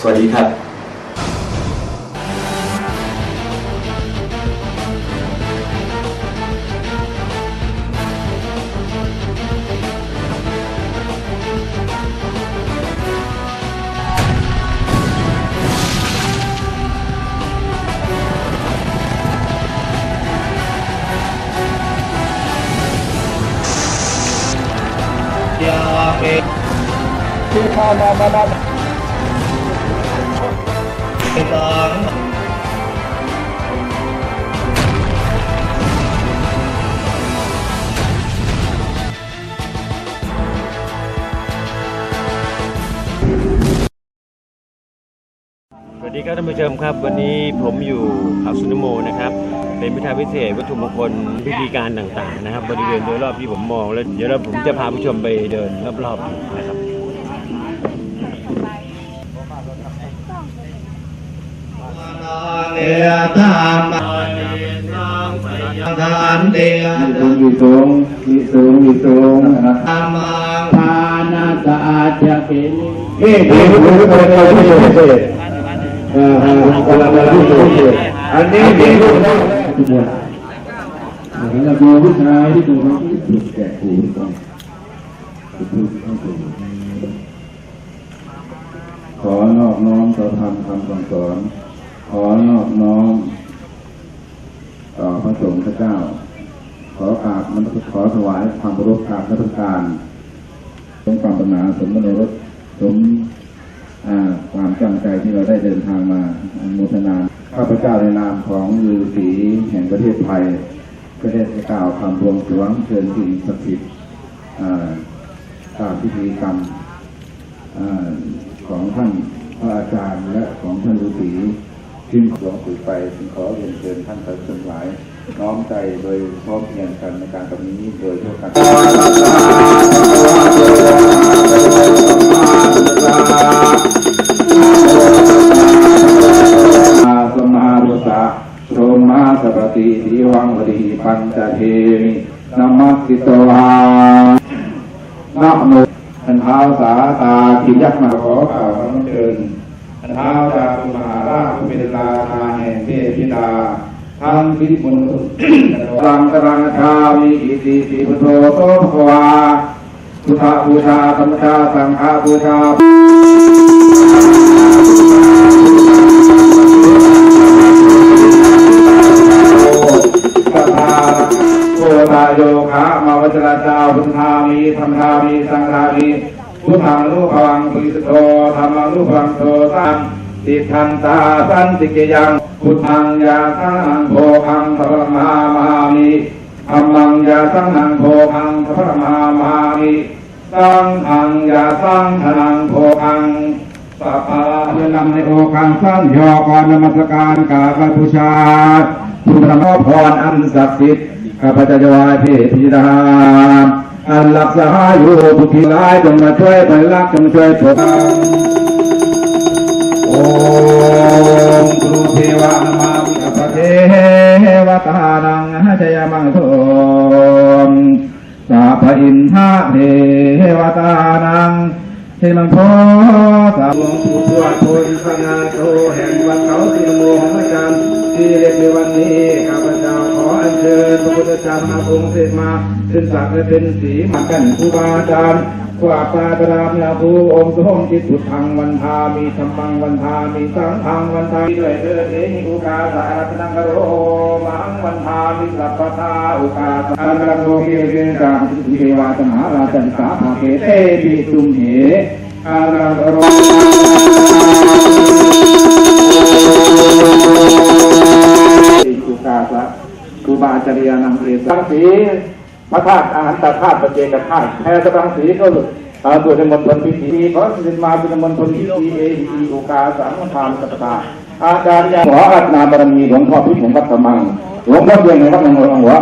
สวัสดีครับยาเกทุานามานาตังสวัสดีครับท่านผู้ชมครับ วันนี้ผมอยู่เขาสุนโมนะครับ เป็นพิธีพิเศษวัตถุมงคลพิธีการต่างๆนะครับ บริเวณโดยรอบที่ผมมองแล้วเดี๋ยวเราผมจะพาผู้ชมไปเดินรอบๆนะครับ เนียธรรมทานเดียมีสูงมีสูงมีสูงนะครับธรรมังทานาสะอาดจะเป็นนี่ดีที่สุดเป็นเราที่สุดเลยเออเออคนละที่สุดเลยอันนี้ดีที่สุดทุกคนเราดูผู้ชายที่ดูเขาถูกแก่หูก่อนถูกต้องถูขอนอบน้อมต่อธรรมคำสอน ขอนอบน้อมต่อพระสงฆ์พระเจ้า ขอกราบมันขอถวายความเคารพกราบพระการสมความปรารถนาสมมโนรสสมความตั้งใจที่เราได้เดินทางมาอนุโมทนาข้าพเจ้าในนามของฤาษีแห่งประเทศไทยก็ได้กล่าวคำบวงสรวงเชิญสิ่งศักดิ์สิทธิ์ตามพิธีกรรมอของท่านพระอาจารย์และของท่านฤาษี ซึ่งหลวงปู่ไปจึงขอเรียนเชิญท่านทั้งหลาย น้อมใจโดยพร้อมเพรียงกันในการกับนี้โดยทั่วกันอาสมารุสะโชมาสปฏิทิวังวดีปัญจเทมินามัสสิตวานะโมท่านท้าสาตาขิยักมาขอกล่าวคำเชิญ เท้าจาตุมหาราชผู้เป็นราชาแห่งเทพธิดาทั้งพิมุนตรังกรังชามีอิติสิพุทโธโตภวาพุทธบูชาธรรมชาสังฆบูชาโคตาโยคะมาวจราจาพุทธามีธรรมทามีสังฆามี พุทธังรูปังปิสโตธรรมังรูปังโตสัมติทันตาสันติเกยังพุทธังยาสังโภคังพระมหามามิธรรมังยาสังโภคังพระมหามามิสังฆังยาสังฆนังโภคังสัพพะเพื่อนำในโอกาสสั้นยอก่อนมัสการกาบบูชาคุณพระพรอันศักดิ์สิทธิ์ข้าพเจ้าจะวายเทพิดา อันหลักสหายอยู่ทุกทีร้ายจงมาช่วยไปรักจงช่วยผมโอมครูเทวานามาวิกัปเทวตานังจยมังโทมสาพอินทาเทวตานังเทมังโพสาวงผู้ทวดโพธิสง่าโตแห่งวัดเขาสีโมของอาจารย์ที่เรียกในวันนี้ข้าพเจ้า ขออัญเชิญพระพุทธเจ้ามาองค์เสด็จมาเป็นศักและเป็นสีมากันครูบาอาจารย์กว่าปาประดามนาภูองค์สมจิตพุทธังวันทามีธรรมังวันทามีสังฆังวันทาด้วยเถิดเอหิอุกาสารตนังกโรมังวันทามิสัพพทาอุกาสารัตโลเกเกจังสิเทวาตมหาราชันสาภาเกเตปิตุมเหอาราโรสุกาสะ ครูบาอาจารยานังเอสังสีพระธาตุอาหารตาธาตุปเจกธาตุแพรสังสีก็อาตัวในมณฑลพิธีขอสินมาเป็นมณฑลพิธีเอหีโอกาสังฆามสัตตาอาจารย์ยาขออัตนาบารมีหลวงพ่อพิมพ์วัดธรรมังหลวงพ่อเพียงในวัดหลวงหลวงหัว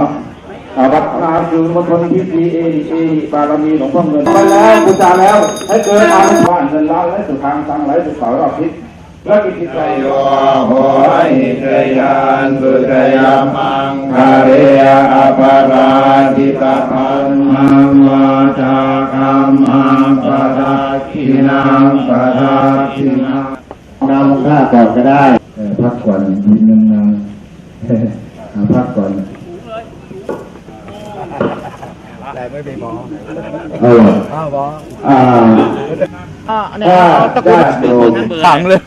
วัดนาคือมณฑลพิธีเอเอบารมีหลวงพ่อเงินไปแล้วบูชาแล้ว ให้เกิดอานุภาพเงินล้านและสุขางสังไหลสุขเสารอบทิศ และกิจใจโยโหหิตยานสุตยามังคาเรียอปาราติตาพันมังวาจากัมมังปะราคินังปะราคินังนำข้าก่อนก็ได้พักก่อนนิดนึงนะพักก่อนแต่ ไม่ไปมองเอออ่าอ่าเนี่ยตะกุดขังเลย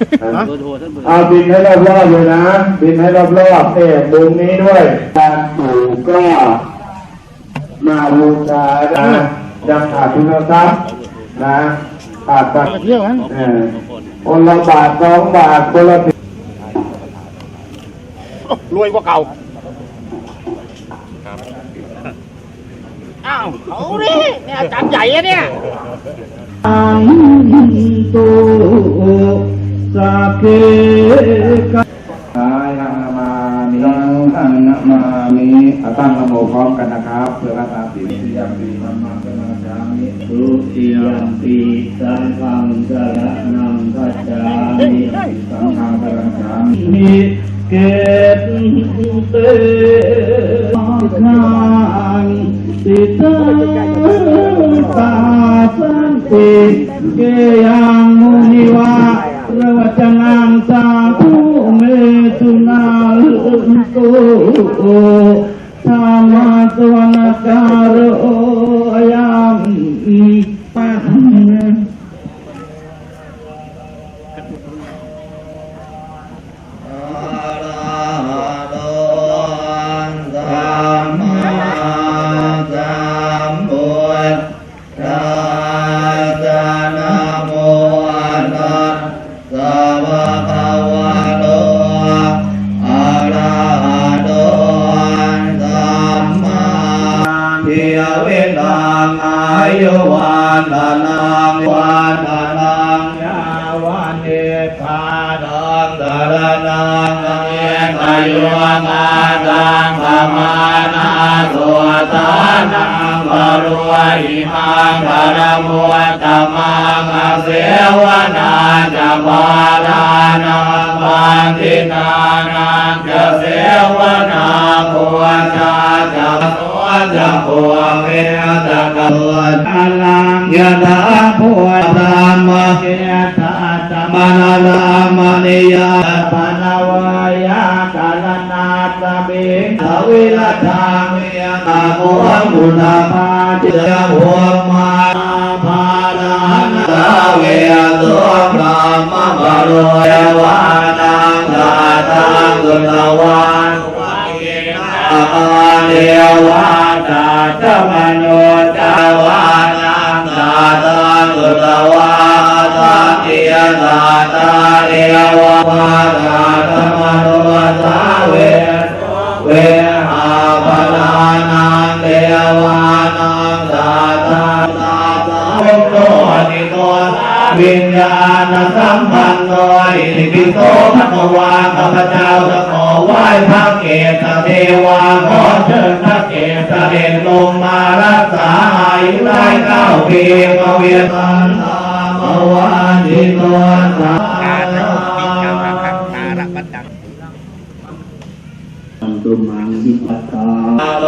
เอาบินให้รอบๆเลยนะบินให้รอบๆเอ๊ะมุมนี้ด้วยการปลูกก็มาบูชานะยังขาดทุนทรัพย์นะขาดปัจเที่ยวนั้นคนละบาทสองบาทคนละรวยกว่าเก่าาวเขาดิเนี่ยอาจารย์ใหญ่อะเนี่ยอังตุสัพเกะกายนามามิยังนามามิอะตั้งนะโมพร้อมกันนะครับเพื่อรักษาศีลที่ยังดีมันมาเป็นมาจามิทุติยมปีสังฆังสรนังคัจฉามิสังฆังพลังสามิเกตเตขังติตาตาสัน เทียเวลังอายุวานานังวานานัง รนังเยกายุมาดังธรรมานาตัวตานังบรวยมังบรมุตตมังเสวนาจะบาลานังบันทินานังจะเสวนาปัวชาจะตัวจะปัวเมตกะปัวอาลังยะดาปัวธรรมะเกตา ตมนาลามณิยาปนาวายากาลนาตบิทวิลทามิยาโมมุนาปาจิยะหัวมาภาลานาเวตุกามะบารโยวานังตาตังกุลวันอาเดวาตาตมโนตาวานังตาตังกุลวาตา เอียตาตาเอววาตาตมโนตาเวเวหาปนานังเทวานังตาตาตาตาโตนิโตวิญญาณสัมพันธ์โดยนิพิโตภควาข้าพเจ้าจะขอไหว้พระเกศเทวาขอเชิญพระเกศเสด็จลงมารักษาอายุได้เก้าปีพระเวทสันตามวานิโตสาตุมังหิปัสสาโล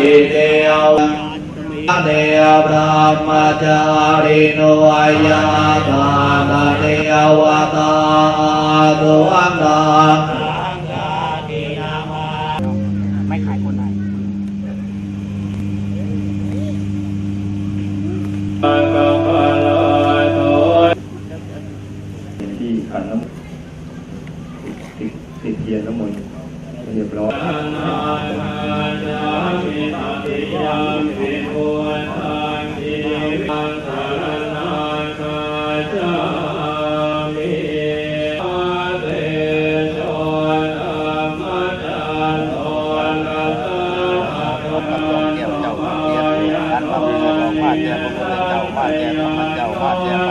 หิเดียวเดียบรามจาริโนยาตานาเดียวะ ธร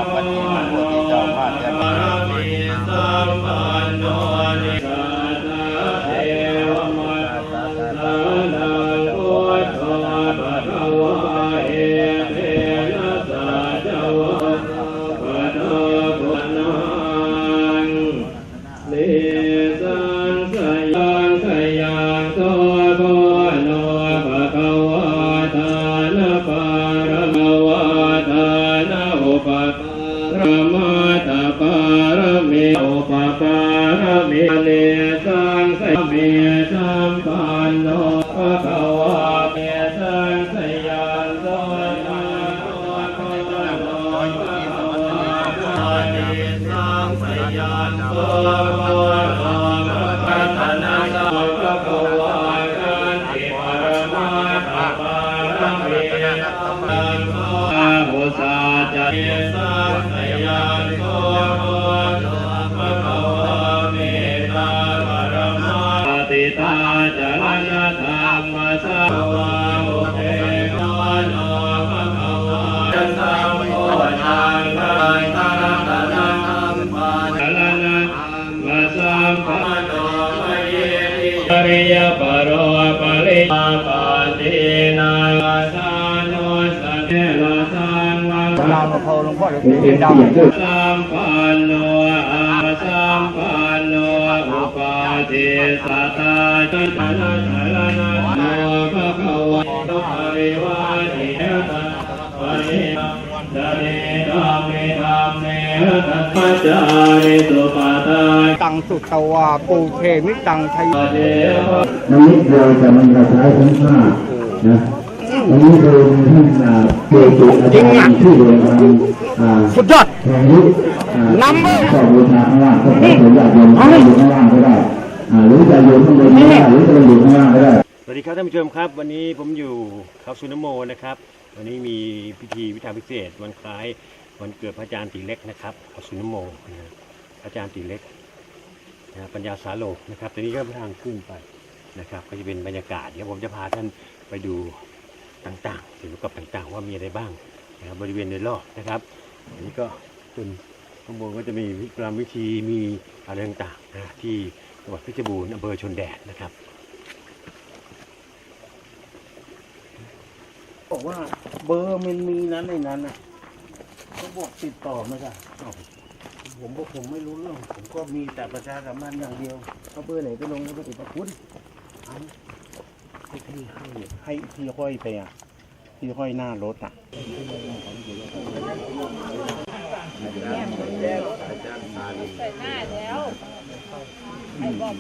มิ สังวังดาวพอหลวงพ่อเดี๋ยวเป็นเปลี่เสียยนงดาวเสียงด้วสัมปันโนอาสัมปันโนอุปาทิสัตตาจันทนา วาทิเอตัสปะริดาเนธรรมเมธรรมเมตัสปัจาริสุปาทาตังสุตวาปูเทมิตังชัยเดวะนี้เราจะมันกระจายทั้งห้านะวันนี้โดยท่านอ่าเกจิอาจารย์ที่เดินทางสุดยอดแห่งยุคอ่าก็บูชาข้างล่างก็ขอผมอยากโยมอยู่ข้างล่างก็ได้หรือจะโยมข้างบนก็ได้หรือจะอยู่ข้างล่างก็ได้ สวัสดีครับท่านผู้ชมครับ วันนี้ผมอยู่เขาสุนโมนะครับ วันนี้มีพิธีวิชาพิเศษ วันคล้ายวันเกิดพระอาจารย์ตีเล็กนะครับเขาสุนโมนะพระอาจารย์ตีเล็กนะปัญญาสาโลกนะครับตอนนี้ก็ทางขึ้นไปนะครับ ก็จะเป็นบรรยากาศเดี๋ยวผมจะพาท่านไปดูต่างๆเกี่ยวกับต่างๆ ว่ามีอะไรบ้างนะครับบริเวณโดยรอบนะครับอันนี้ก็เป็นข้างบนก็จะมีวิรามวิธีมีอะไรต่างๆนะที่จังหวัดเพชรบูรณ์อำเภอชนแดนนะครับ บอกว่า เบอร์มันมีนั้นในนั้นนะเขาบอกติดต่อไม่ได้อ้าวผมบอกผมไม่รู้เรื่อง ผมก็มีแต่ประชาสัมพันธ์อย่างเดียวเขาเบอร์ไหนไปลงก็ไปติดประคุณเอาให้ที่ให้ให้ที่ห้อยไปอะที่ห้อยหน้ารถอะใส่หน้าแล้วไอ้บอก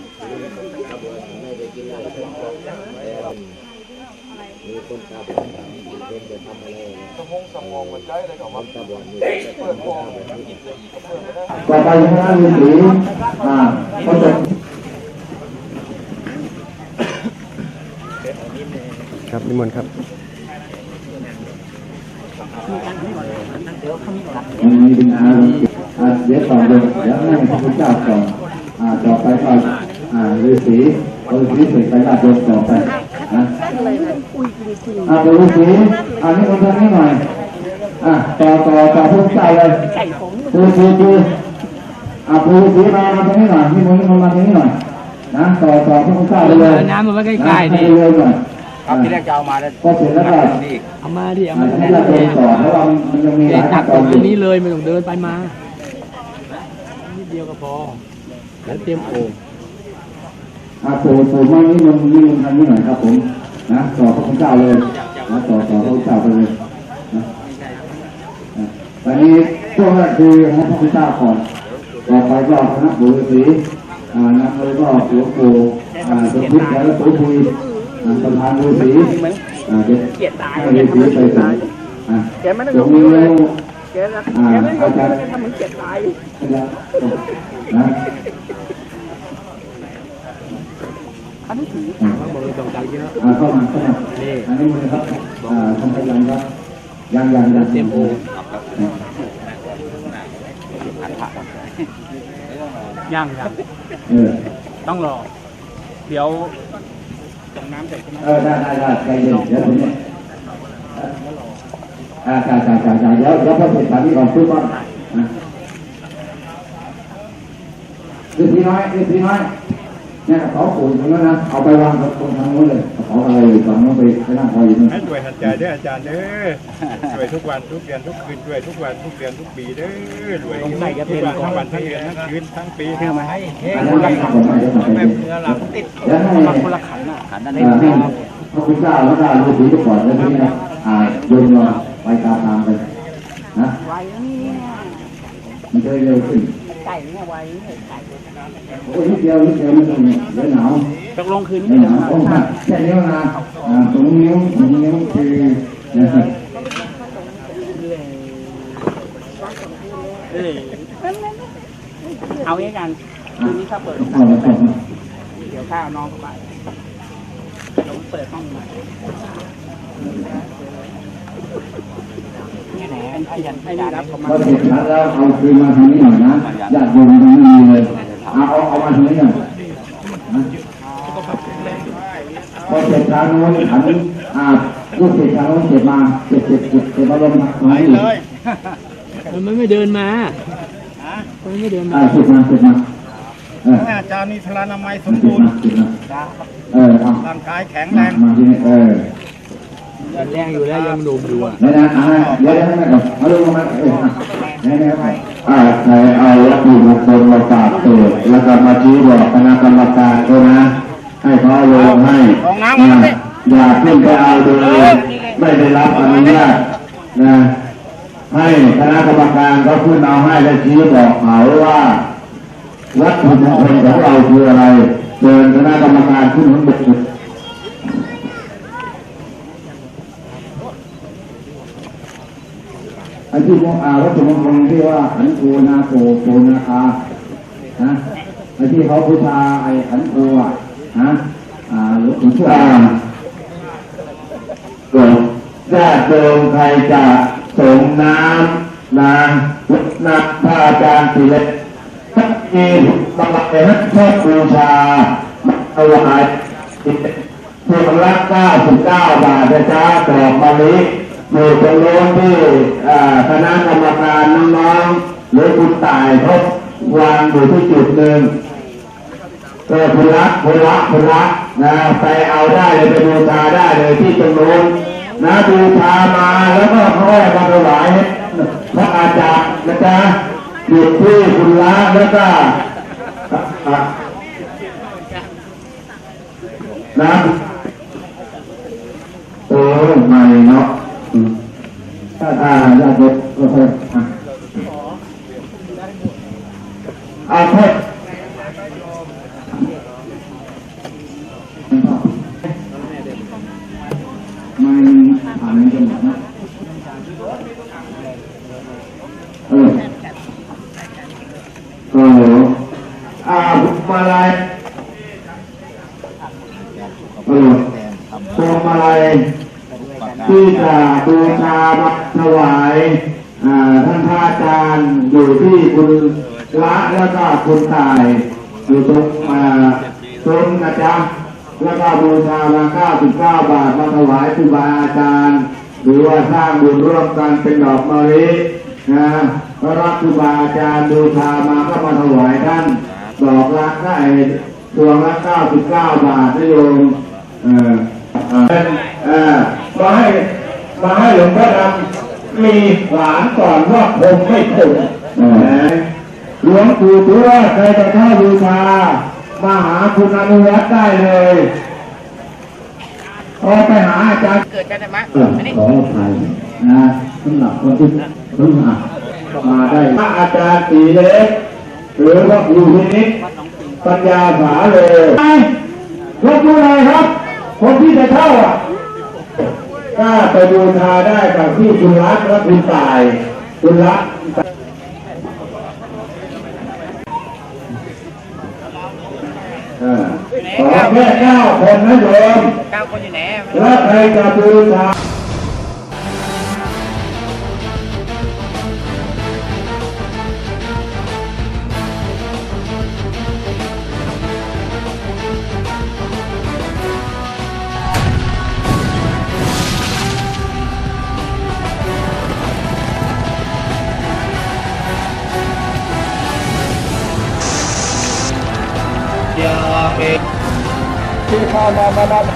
ผู้ชายต่อไปคณะฤาษีอ่าก็จะครับนิมนต์ครับมันมีเป็นอาอ่าเดี๋ยวต่อเลยเดี๋ยวให้พระพุทธเจ้าต่ออ่าต่อไปก็อ่าฤาษีฤาษีเสกไปราชโยมต่อไป นะอ่าฤาษีอ่านี่คนทางนี้หน่อยอ่าต่อต่อต่อพระพุทธเจ้าเลยปูปูปูอ่าปูฤาษีมามาตรงนี้หน่อยนี่มันนี่มันมาตรงนี้หน่อยนะต่อต่อพระพุทธเจ้าไปเลยน้ำมันใกล้ๆนี่เลยหน่อยครับที่แรกจะเอามาแล้วก็เสร็จแล้วก็เอามาดิเอาอ่ามาให้ราชโยมต่อเพราะว่ามันยังมีหเกะลายขั้จันบตตอรนงอยู่นี้เลยไม่ต้องเดินไปมานิดเดียวก็พอแล้วเตรียมโอ่งอาปูปูมานี่มึงนี่มึงทำนี่หน่อยครับผม นะต่อพระคุณเจ้าเลยนะต่อต่อพระคุณเจ้าไปเลยนะนะตอนนี้ช่วงแรกคือให้พระคุณเจ้าก่อนต่อไปก็คณะบุรุษีอ่านำเลยก็หลวงปู่อ่าสมคิดแล้วก็ปู่คุยอ่าประธานบุรุษีอ่าจะให้ฤาษีไปส่งอ่าตรงนี้แล้วอ่าอาจารย์ทำเหมือนเจ็บตายนะอ่าเข้ามาเข้ามาอันนี้มันครับอ่าทำให้ยังครับยังยังยังเตรียมโอย่างครับเออต้องรอ เดี๋ยวเออได้ได้ได้ใจเย็นเดี๋ยวผมเนี่ยอ่าจ่ายจ่ายจ่ายจ่ายเดี๋ยวเดี๋ยวพอเสร็จสามีก่อนพูดก่อนนะดูสีน้อยดูสีน้อย เนี่ยกระเป๋าปุ๋ยตรงนั้นนะเอาไปวางตรงทางโน้นเลยกระเป๋าอะไรอยู่ฝั่งโน้นไปไปนั่งคอยอยู่นั่นให้ช่วยหันใจเด้ออาจารย์เด้อช่วยทุกวันทุกเดือนทุกคืนช่วยทุกวันทุกเดือนทุกปีเด้อช่วยทุกวันทั้งวันทั้งเดือนทั้งคืนทั้งปีให้มาให้อันนั้นไม่ขับผมไม่ได้ขับไปเลยแล้วให้คนละขันอะขันอะไรให้พระคุณเจ้าแล้วก็ฤาษีไปก่อนแล้วทีนี้นะอ่าโยมรอไปตามตามไปนะ มันจะได้เร็วขึ้นไก่เนี่ยไว้ไก่โอ้ยนิดเดียวนิดเดียวไม่ต้องเนี่ยเดี๋ยวหนาวตกลงคืนไม่นี้หนาวโอ้ยแค่นิ้วนะอ่าตรงนิ้วตรงนิ้วคือนะครับเอางี้กันคืนนี้เขาเปิดเอาละครับเดี๋ยวข้าเอาน้องเข้าไปผมเปิดห้องใหม่ นี่ไหนไอ้ยันไอ้ยันรับเขามาเสร็จแล้วเอาคืนมาทางนี้หน่อยนะญาติโยมยังไม่มีเลยเอาเอาเอามาทางนี้หน่อยพอเสร็จทางโน้นขันอ่าลูกศิษย์ทางโน้นเสร็จมาเสร็จเสร็จเสร็จมาลงมาตรงนี้เลยมันไม่เดินมามันไม่เดินมาเสร็จมาเสร็จมาอาจารย์นี่พลานามัยสมบูรณ์ร่างกายแข็งแรงเออ แรงอยู่แล้วยังหนุ่มอยู่อะ ไม่นะอ่าเดี๋ยวเดี๋ยวให้ก่อนเอาลงมาเอออะให้ให้ให้อ่าใครเอาวัตถุมงคลมาฝากเปิดแล้วก็มาชี้บอกคณะกรรมการด้วยนะ ให้เขาเอาลงให้นะอย่าขึ้นไปเอาโดยไม่ได้รับอนุญาตนะ ให้คณะกรรมการเขาขึ้นเอาให้และชี้บอกเขาว่าวัตถุมงคลของเราคืออะไรเชิญคณะกรรมการขึ้นข้างบน อันที่มงอาวัตถุมงคลที่ว่าขันโกนาโกโกนาคานะไอ้ที่เขาพุทาไอ้ขันโกอะนะอ่าหลวงปู่ช่วยอ่าโยมญาติโยมใครจะสงน้ำนะนักพระอาจารย์สิเล็กมีบางแห่งชอบบูชาถวายพวงละ99บาทนะจ๊ะดอกมะลิ อยู่ตรงโน้นที่คณะกรรมการน้องๆหรือคุณตายเขาวางอยู่ที่จุดหนึ่งเออคุณรักคุณรักคุณรักนะไปเอาได้เลยไปบูชาได้เลยที่ตรงโน้นนะบูชามาแล้วก็เขาให้มาถวายพระอาจารย์นะจ๊ะหยุดที่คุณรักแล้วก็นะโอ้ไม่เนาะ ถ้าญาติโยมก็ค่อยอะเอาค่อย ไม่ผ่านในจังหวัดนะเออ โอ้โหอามาลัยเออพวงมาลัยที่จะบูชามาถวายอ่าท่านพระอาจารย์อยู่ที่คุณละแล้วก็คุณตาย อยู่ตรงอ่าตรงนะจ๊ะแล้วก็บูชามา 99 บาทมาถวายครูบาอาจารย์ หรือว่าสร้างบุญร่วมกันเป็นดอกมะลินะพระรับครูบาอาจารย์บูชามาก็มาถวายท่านดอกละได้ดวงละ 99 บาทนะโยมเออเออมาให้มาให้หลวงพ่อดำมีหลานก่อนว่าผมไม่ถูกหลวงปู่ตัวใครจะเข้าบูชามาหาคุณอนุวัฒน์ได้เลย พอไปหาอาจารย์เกิดกันได้ไหมเออขออภัยนะสำหรับคนที่เพิ่งมามาได้พระอาจารย์สีเล็กหรือว่าครูพินิจปัญญาสาเลยไอ้ยกมือหน่อยครับ คนที่จะเข้าอะกล้าไปบูชาได้กับที่คุณรักและคุณตายคุณรักเออ ขอแค่เก้าคนนะโยมเก้าคนอยู่ไหนแล้วใครจะบูชา มามามาม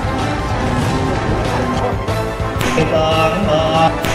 า